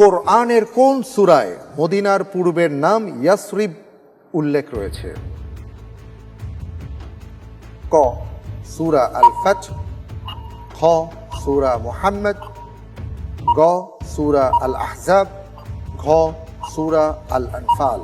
কোরআনের কোন সুরায় মদিনার পূর্বের নাম ইয়াসরিব উল্লেখ রয়েছে? ক, সুরা আল ফাজ খ, সুরা মোহাম্মদ, গ, সুরা আল আহজাব ঘ, সুরা আল আনফাল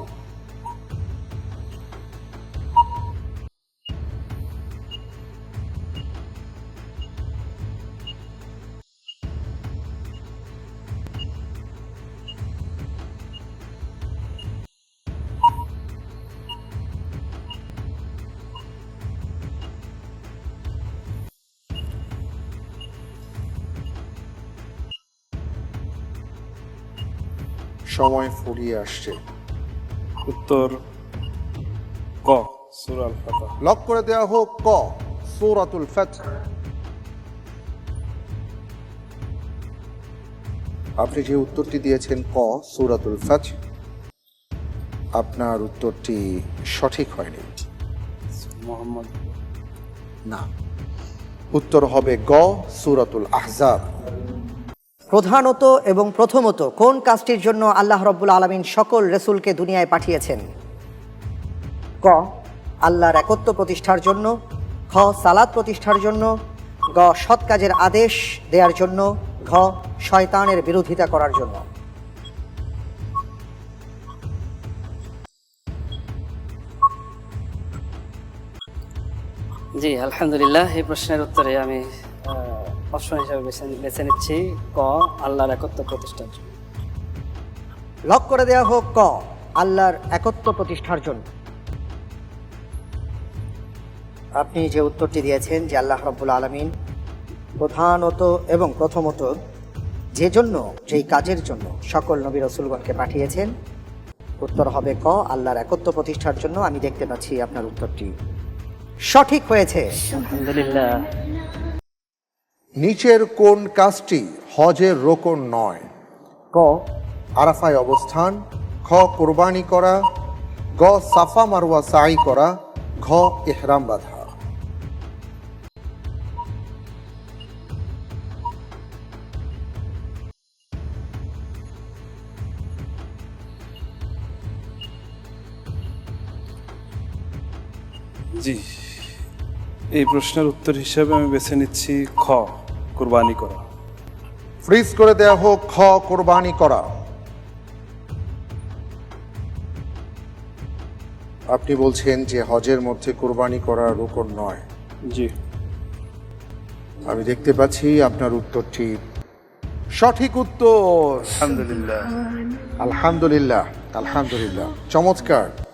সময় ফুরিয়ে আসছে। উত্তর ক সুর আল ফাতা লক করে দেওয়া হোক ক সূরাতুল ফাত আপনি যে উত্তরটি দিয়েছেন ক সূরাতুল ফাত আপনার উত্তরটি সঠিক হয়নি। মোহাম্মদ। না। উত্তর হবে গ সূরাতুল আহজাব। প্রধানত এবং প্রথমত কোন কাজটির জন্য আল্লাহ রব্বুল আলমিন সকল রসুলকে দুনিয়ায় পাঠিয়েছেন? ক, আল্লাহর একত্ব প্রতিষ্ঠার জন্য খ সালাদ প্রতিষ্ঠার জন্য, গ, সৎ কাজের আদেশ দেওয়ার জন্য, ঘ, শয়তানের বিরোধিতা করার জন্য। জি, আলহামদুলিল্লাহ, এই প্রশ্নের উত্তরে আমি অপশন হিসাবে বেছে বেছে নিচ্ছি ক আল্লাহর একত্ব প্রতিষ্ঠার জন্য। লক করে দেওয়া হোক ক আল্লাহর একত্ব প্রতিষ্ঠার জন্য। আপনি যে উত্তরটি দিয়েছেন যে আল্লাহ রব্বুল আলমিন প্রধানত এবং প্রথমত যে জন্য যেই কাজের জন্য সকল নবী রসুলগণকে পাঠিয়েছেন উত্তর হবে ক আল্লাহর একত্ব প্রতিষ্ঠার জন্য। আমি দেখতে পাচ্ছি আপনার উত্তরটি সঠিক হয়েছে। আলহামদুলিল্লাহ। নিচের কোন কাজটি হজের রোকন নয়। ক, আরাফায় অবস্থান। খ, কোরবানি করা। গ, সাফা মারওয়া সাই করা। ঘ ইহরাম বাঁধা। জি। এই প্রশ্নের উত্তর হিসাবে আমি বেছে নিচ্ছি খ। কুরবানি করা। ফ্রিজ করে দেয়া হোক খ কোরবানি করা। আপনি বলছেন যে হজের মধ্যে কোরবানি করা রোকন নয়। জি। আমি দেখতে পাচ্ছি আপনার উত্তরটি সঠিক উত্তর। আলহামদুলিল্লাহ। আলহামদুলিল্লাহ আলহামদুলিল্লাহ। চমৎকার।